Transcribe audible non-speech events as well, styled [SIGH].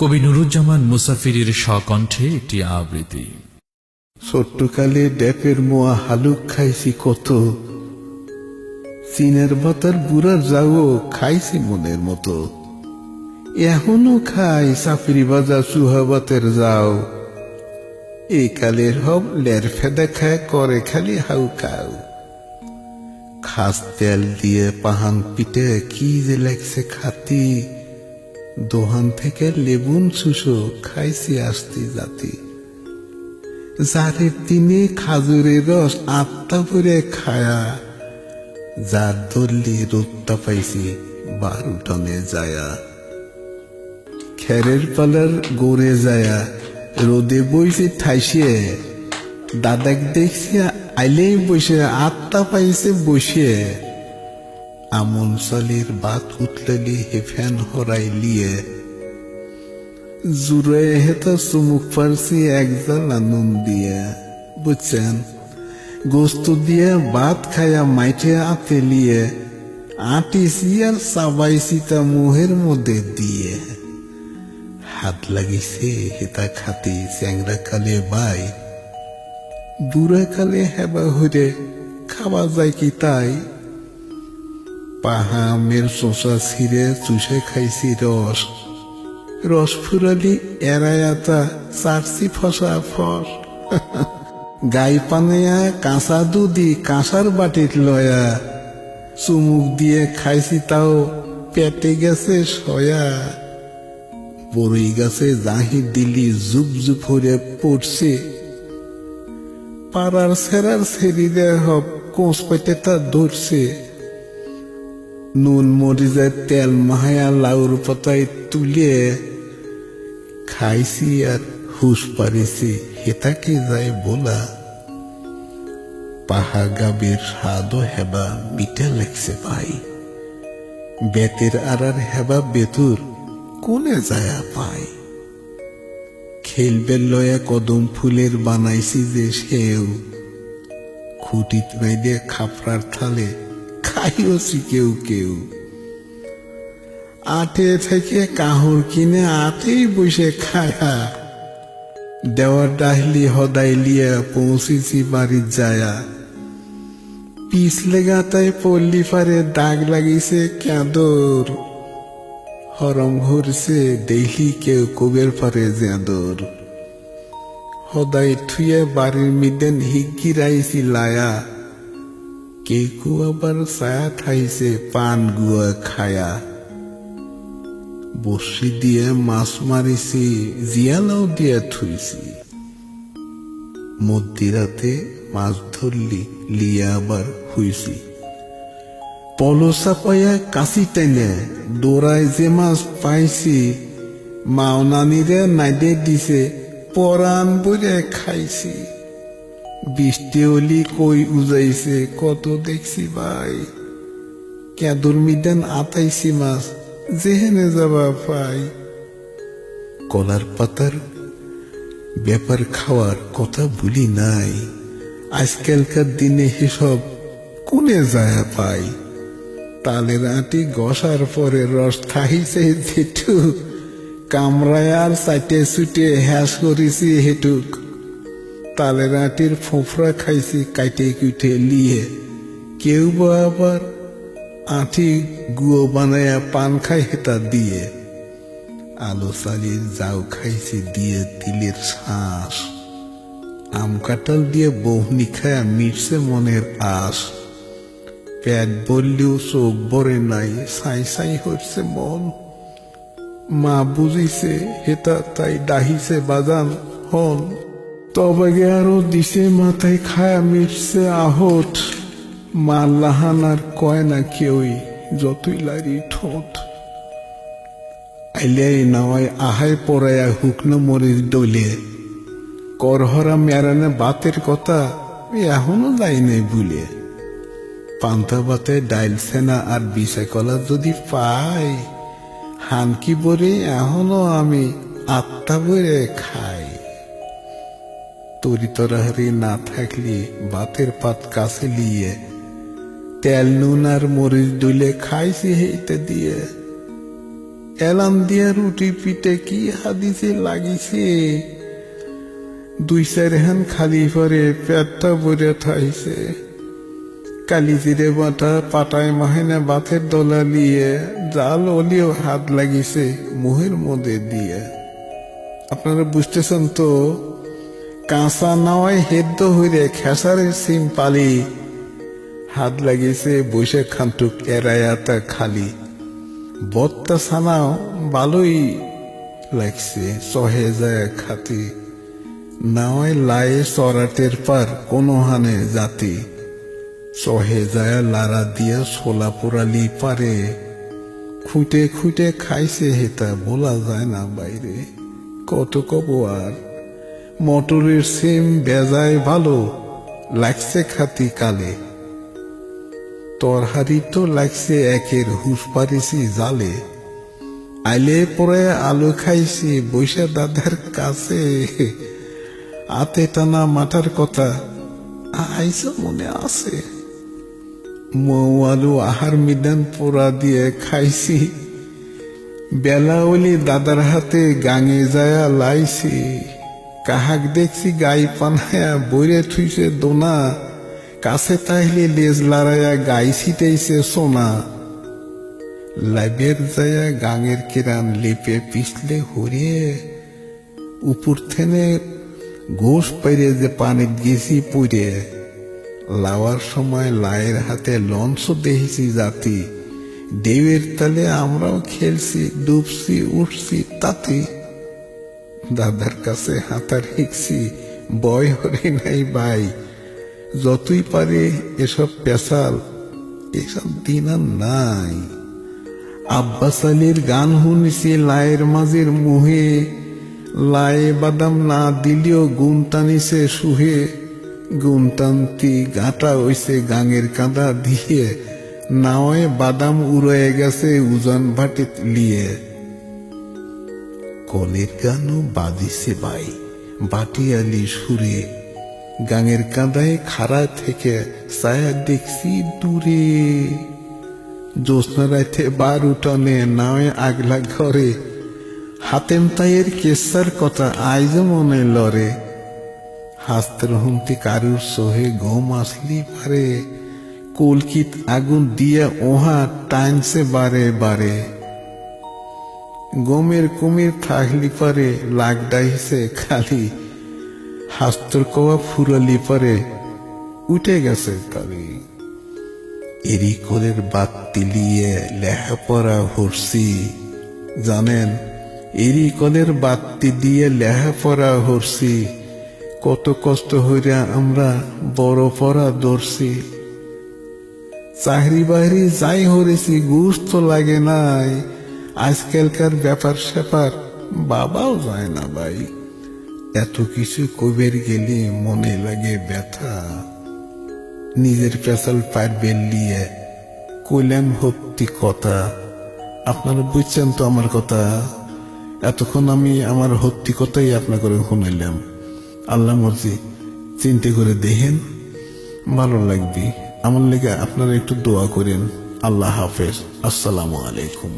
কবি নুরুজ্জামান মুসাফিরের স্বকণ্ঠে একটি আবৃত্তি। ছোট্টকালে ড্যাপের মোয়া হালুক খাইছি কত, চীনের ভাতার বুড়ার যাও খাইছি মনের মতো। এখনও খাই সাফরি বাজা সুহাবাতের যাও, এই কালের হব লের ফেদা খায় করে খালি হাউ খাও খাস তেল দিয়ে পাহান পিটে কি যে লাগছে খাতি দোহান থেকে লেবুন শুশো খাইছি আসতি জাতি। যারের তিনি খাজুরের রস আত্মা ভরে খায়া যার ধরলি রোদটা পাইছি বারো টনে যায়া। খেরের পালার গড়ে যায়া রোদে বইছে ঠাইসে দাদাক দেখছি আইলেই বসে আত্মা পাইছে বসে আমন সালির বাত উতলালি হে ফ্যান হরাই লিয়ে। জুড়ে হেতা চুমুক পারছি একজাল আনুন দিয়ে। বুঝছেন গোস্ত দিয়ে ভাত খায়া মাইঠে আতে লিয়ে। আটিছি আর চাবাইছি তা মুহের মধ্যে দিয়ে। হাত লাগিছে হেতা খাতি চ্যাংরা কালে বাই। বুড়া কালে হেবা হইরে খাওয়া যায় কি তাই। পাহামের চোষা ছিঁড়ে চুষে খাইছি রস। রস ফুরালি এরায়াতা চারছি ফসা ফস [LAUGHS] গাই পানেয়া কাঁচা দুধি কাঁসার বাটির লয়া। চুমুক দিয়ে খাইছি তাও পেটে গেছে সয়া বড়ই গাছে জাহি দিলি জুপ জুপ হরে পড়ছে পাড়ার সেরার সেরিরে হব কোষ পেটে তা ধরছে নুন, মরিচের তেল মাহায়া লাউর পাতায় তুলে খাইছি আর হুশ পারিছি। হেতাকে যায় বলা? পাহা গাবের স্বাদও হেবা মিঠা লাগছে ভাই। বেতের আড়ার হেবা বেতুর কোনে যায়া পাই খেলবে লয়া কদম ফুলের বানাইছি যে সেও। খুঁটিত বাইদে খাপড়ার থালে খাইওছি কেউ কেউ। আটে থেকে কাহুর কিনে আটেই বসে খায়া। দেওয়ার ডাহলি হদাই লিয়া পৌঁছেছি বাড়ির যায়া। পিস লেগা তাই পল্লি পারে দাগ লাগিছে কেঁদর। হরম ঘুরছে দেখি কেউ কবের পারে জেঁদর। হদাই থুয়ে বাড়ির মিদেন হিগিরাইছি লায়া। কেকু আবার ছায়া খাইছে পান গুয়া খায়া। বসি দিয়ে মাছ মারিছি জিয়ালাও দিয়ে থুইছি। মধ্যরাতে মাছ ধরলি লিয়া আবার হুইছি পলসা পাইয়া কাশি টেনে দৌড়ায় যে মাছ পাইছি মাওনানিরে নাইদে দিছে পরাণ বলে খাইছি। বৃষ্টি অলি কই উজাইছে, কত দেখছি ভাই। কেদুর মিদান আতাইছি মাছ, যেহেনে যাবা পাই কলার পাতার ব্যাপার খাওয়ার কথা ভুলি নাই। আজকালকার দিনে হিসব কোনে যায় পাই তালের আটি গসার পরে রস থাইছে যেটু কামড়ায় আর চাইটে ছুটে হ্যাস করেছি হেটুক। তালের আটির ফোফরা খাইছি, কাইটে কুইটে লিয়ে। কেউ বা আবার আঠি গুয়ো বানায়া পান খাই হেতা দিয়ে। আলো চালির যাও খাইছি দিয়ে তিলের শ্বাস আম কাঁঠাল দিয়ে বহনি খায়া মিটছে মনের আশ। পেট বললেও চোখ বরে নাই, সাই সাই হচ্ছে মন। মা বুঝিছে হেতা তাই ডাহিছে বাজান হন। তবে আরও দিছে মাথায় খায়া মিটছে আহট মা লাহান আর কয় না কেউই, যতই লারি ঠোঁট। আইলিয়াই নাওয়ায় আহায় পড়াইয়া হুকনো মরির দলে করহরা মেরানে বাতের কথা এখনও যাই নাই ভুলে পান্তা বাতে ডাইল সেনা আর বিষয় কলা যদি পাই, হানকি বরে এখনও আমি আত্মা বরে খাই। তরি তরাহারি না থাকলে ভাতের পাত কাছে লিয়ে, তেল নুন আর মরিচ দুলে খাইছি হেইতে দিয়ে। এলান দিয়া রুটি পিঠে কি হাদিসে লাগিছে? দুই চার হান খালি পরে পেটটা ভরে থাইছে। কালি জিরে বাটা পাটায় মাহিনা বাথের দলা নিয়ে জাল অলিও হাত লাগিছে মুহের মধ্যে দিয়ে। আপনারা বুঝতেছেন তো? কাঁচা নাওয়ায় হেদ্দ হইরে খেসারের সিম পালি। হাত লাগিয়েছে বৈশাখ খান্তুক এরায়াতা খালি। বত্তা সানাও ভালোই লাগছে সহে যায় খাতি। নাওয়ায় লায়ে সরাটের পার কোনো হানে জাতি। সহে যায় লারা দিয়া সোলা পোড়ালি পারে খুঁটে খুঁটে খাইছে হেতা, বলা যায় না বাইরে কত কব আর মোটরের সিম বেজায় ভালো, লাগছে খাতি কালে তরহারি তো লাগছে একের হুস পারিছি জালে। আইলে পরে আলু খাইছি বৈশা দাদার কাছে। আতে টানা মাথার কথা আইস মনে আছে। মৌ আলু আহার মিদান পোড়া দিয়ে খাইছি। বেলা ওলি দাদার হাতে গাঙে যায়া লাইছি। কাহাক দেখছি গাই পানায়া বইরে থুইছে দোনা, কাছে তাইলে লেজ লড়াইয়া গাই ছিটাইছে সোনা। লাইবের যায়া গাঙের কিরান লেপে পিছলে হরিয়ে, উপর থেনে ঘোষ পাইরে যে পানিত গেছি পুড়ে লাওয়ার সময় লায়ের হাতে লঞ্চ দেখেছি জাতি দেবের তালে আমরাও খেলছি, ডুবছি, উঠছি তাতে। দাদার কাছে হাতার শিখছি বয় হরে নাই ভাই যতই পারে এসব পেশাল, এসব দিন আর নাই। আব্বাস আলীর গান শুনিছি লায়ের মাঝের মুহে, লায়ে বাদাম না দিলেও গুণ টানিছে সুহে। গুণ টানতি গাঁটা হইছে গাঙের কাঁদা দিয়ে, নাওয়ে বাদাম উড়ে গেছে উজন ভাটিত লিয়ে। কলের গানও বাজিছে ভাই বাটিয়ালি সুরে, গাঙের কাঁদায় খাড়া থেকে ছায়া দেখছি দূরে। জ্যোৎস্না রাইতে বার উঠনে নাওয়ে আগলা ঘরে, হাতেম তাইয়ের কেসার কথা আইজ মনে লরে। হাস্তের হুমতি কারুর সোহে গম আসলি পারে, কলকিত আগুন দিয়ে ওহা টাইনছে বারে বারে। গমের কুমির থাকলি পরে, লাগ ডাইছে খালি। হাস্তর কওয়া ফুরালি পরে, উঠে গেছে কালি এরি কোলের বাত তিলিয়ে লেহাপড়া হরছি জানেন, এরি কলের বাত্তি দিয়ে লেহাপড়া হরছি কত কষ্ট হইরা আমরা বড় পড়া দর্শি চাকরি বাহরি যাই হরেছি ঘুষ তো লাগে নাই। আজকালকার ব্যাপার স্যাপার বাবাও যায় না ভাই। এত কিছু কবের গেলে মনে লাগে ব্যথা। নিজের পেশাল পারবে নিয়ে কইলাম হত্যি কথা। আপনারা বুঝছেন তো আমার কথা? এতক্ষণ আমি আমার হত্যি কথাই আপনাকে শুনাইলাম। আল্লাহ মর্জি, চিন্তা করে দেখেন। ভালো লাগবে। আমার লেগে আপনারা একটু দোয়া করেন। আল্লাহ হাফেজ। আসসালামু আলাইকুম।